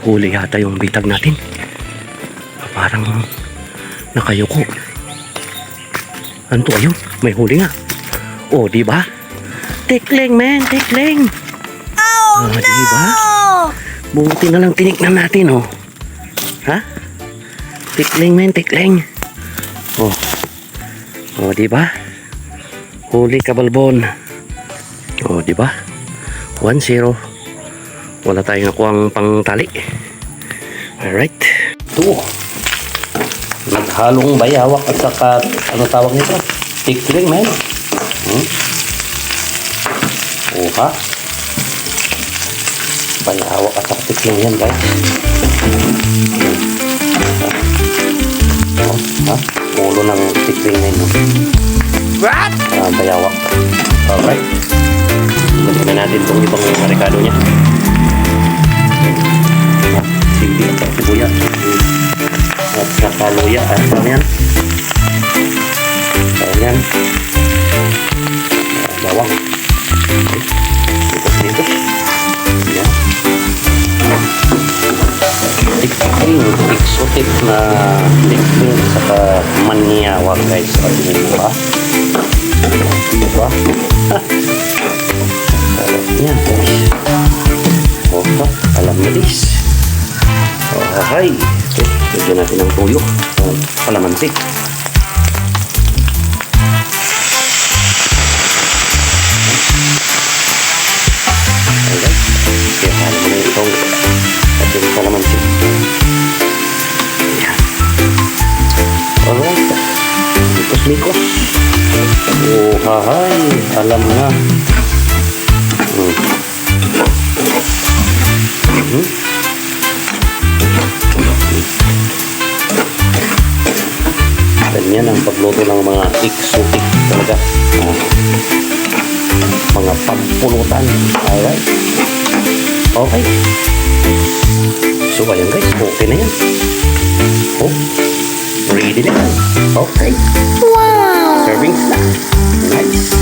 Mali yata yung bitag natin. Parang nakayuko. Ano to ayun? May huli nga. Oh, di ba? Tikling, man, tikling. Oh, ah, di ba? Buti na lang tiniknan natin, oh. Ha? Tikling, man, tikling. Oh. Oh, di ba? Huli kabalbon. Oh, di ba? 1-0. Wala tayong nakuhang pangtali. Alright. Ito. Naghalong bayawak at saka, ano tawag nito? Tikling, man. Hmm? Oh, ha? Bayawak at saka tikling yan, guys. Oh, ha? Ulo ng tikling na yun. What? Ah, bayawak. Alright. Na natin itong ibang marikado niya. At ano yan? Ano yan? Ah, bawang. Okay. Dito dito. Yan. Tikling, exotic na tikling saka maniyawag guys. At yun ba? Mo dis. Okay. Okay, lagyan natin ng tuyo. Uh, kalamansi. Alright. Kaya mo na yung tuyo. At yung kalamansi. Yan. Alright. Mikos-mikos. Oh, hahay. Alam na. Ganyan ang pagluto ng mga exotic talaga. Ah, mga pampulutan. Alright. Okay. So, ayan guys. Okay na yan. Oh. Ready na yan. Okay. Wow! Serving na. Nice.